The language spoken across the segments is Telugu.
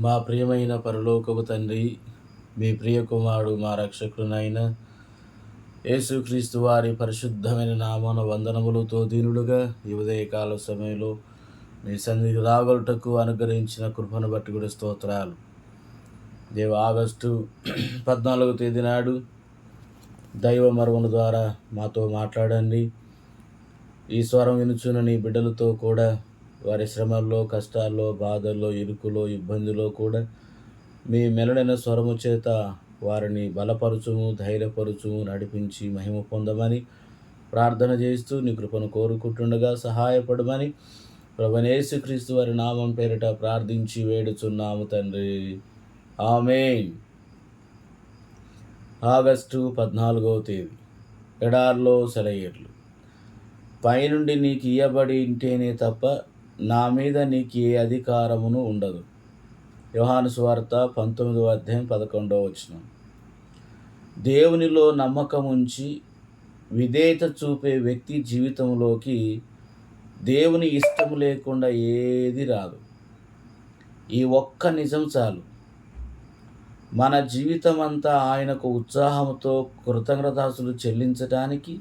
మా ప్రియమైన పరలోకపు తండ్రి మీ ప్రియ కుమారుడు మా రక్షకుడునైన యేసుక్రీస్తు వారి పరిశుద్ధమైన నామన వందనములతో దీనుడుగా ఈ ఉదయకాల సమయంలో మీ సన్నిధికి రాగలుటకు అనుగ్రహించిన కృపను బట్టి కూడా స్తోత్రాలు. దేవ ఆగస్టు పద్నాలుగో తేదీ నాడు దైవ మరువుల ద్వారా మాతో మాట్లాడండి. ఈ స్వరం వినుచున్న నీ బిడ్డలతో కూడా వారి శ్రమల్లో కష్టాల్లో బాధల్లో ఇరుకులో ఇబ్బందిలో కూడా మీ మెలడైన స్వరము చేత వారిని బలపరచుము ధైర్యపరచుము నడిపించి మహిమ పొందమని ప్రార్థన చేస్తూ నీ కృపను కోరుకుంటుండగా సహాయపడమని ప్రభనేసుక్రీస్తు వారి నామం పేరిట ప్రార్థించి వేడుచున్నాము తండ్రి. ఆమెన్. ఆగస్టు పద్నాలుగవ తేదీ. ఎడార్లో సెలయేర్లు. పైనుండి నీకు ఇయ్యబడి ఇంటేనే తప్ప నా మీద నీకు ఏ అధికారమును ఉండదు. యోహాను స్వార్త పంతొమ్మిదవ అధ్యాయం పదకొండవ వచనం. దేవునిలో నమ్మకం ఉంచి విధేయత చూపే వ్యక్తి జీవితంలోకి దేవుని ఇష్టం లేకుండా ఏది రాదు. ఈ ఒక్క నిజం చాలు. మన జీవితం అంతా ఆయనకు ఉత్సాహంతో కృతజ్ఞతాసులు చెల్లించడానికి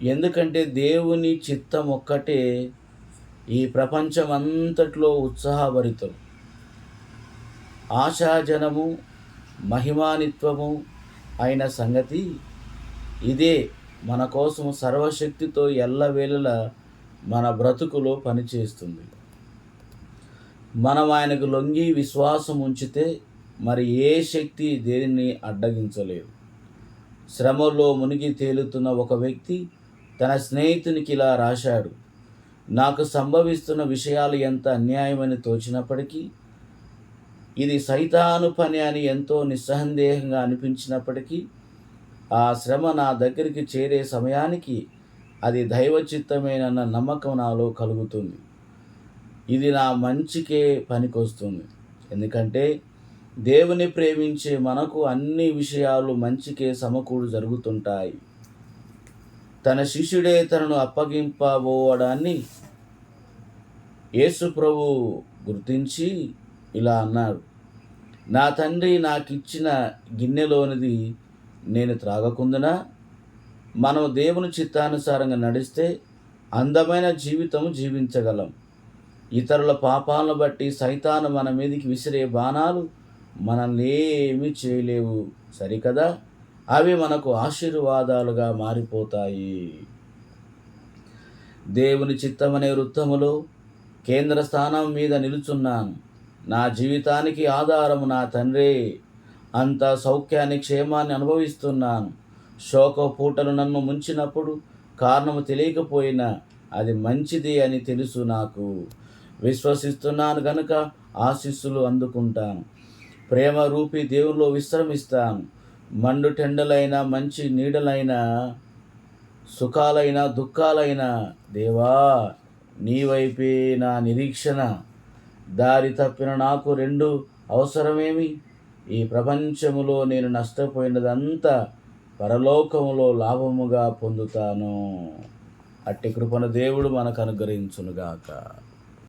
ఎందుకంటే దేవుని చిత్తం ఒక్కటే ఈ ప్రపంచం అంతట్లో ఉత్సాహభరితం. ఆశాజనము మహిమానిత్వము అయిన సంగతి ఇదే మన కోసం సర్వశక్తితో ఎల్లవేళలా మన బ్రతుకులో పనిచేస్తుంది. మనం ఆయనకు లొంగి విశ్వాసం ఉంచితే మరి ఏ శక్తి దేనిని అడ్డగించలేదు. శ్రమలో మునిగి తేలుతున్న ఒక వ్యక్తి తన స్నేహితునికి ఇలా రాశాడు నాకు సంభవిస్తున్న విషయాలు ఎంత అన్యాయమని తోచినప్పటికీ ఇది సైతాను పని అని ఎంతో నిస్సందేహంగా అనిపించినప్పటికీ ఆ శ్రమ నా దగ్గరికి చేరే సమయానికి అది దైవచిత్తమేనన్న నమ్మకం నాలో కలుగుతుంది. ఇది నా మంచికే పనికొస్తుంది. ఎందుకంటే దేవుని ప్రేమించే మనకు అన్ని విషయాలు మంచికే సమకూడు జరుగుతుంటాయి. తన శిష్యుడే తనను అప్పగింపబోవడాన్ని యేసు ప్రభు గుర్తించి ఇలా అన్నాడు నా తండ్రి నాకిచ్చిన గిన్నెలోనిది నేను త్రాగకుందునా మనం దేవుని చిత్తానుసారంగా నడిస్తే అందమైన జీవితం జీవించగలం. ఇతరుల పాపాలను బట్టి సైతాను మన మీదకి విసిరే బాణాలు మనల్ని ఏమీ చేయలేవు. సరికదా? అవి మనకు ఆశీర్వాదాలుగా మారిపోతాయి. దేవుని చిత్తమనే వృత్తములో కేంద్ర స్థానం మీద నిలుచున్నాను. నా జీవితానికి ఆధారము నా తండ్రే. అంత సౌఖ్యాన్ని క్షేమాన్ని అనుభవిస్తున్నాను. శోక పూటలు నన్ను ముంచినప్పుడు కారణము తెలియకపోయినా అది మంచిది అని తెలుసు నాకు. విశ్వసిస్తున్నాను గనుక ఆశీస్సులు అందుకుంటాను. ప్రేమ రూపి దేవుల్లో విశ్రమిస్తాను. మండుటెండలైన మంచి నీడలైన సుఖాలైన దుఃఖాలైన దేవా నీ వైపే నా నిరీక్షణ. దారి తప్పిన నాకు రెండు అవసరమేమి? ఈ ప్రపంచములో నేను నష్టపోయినదంతా పరలోకములో లాభముగా పొందుతాను. అట్టి కృపణ దేవుడు మనకు అనుగ్రహించునుగాక.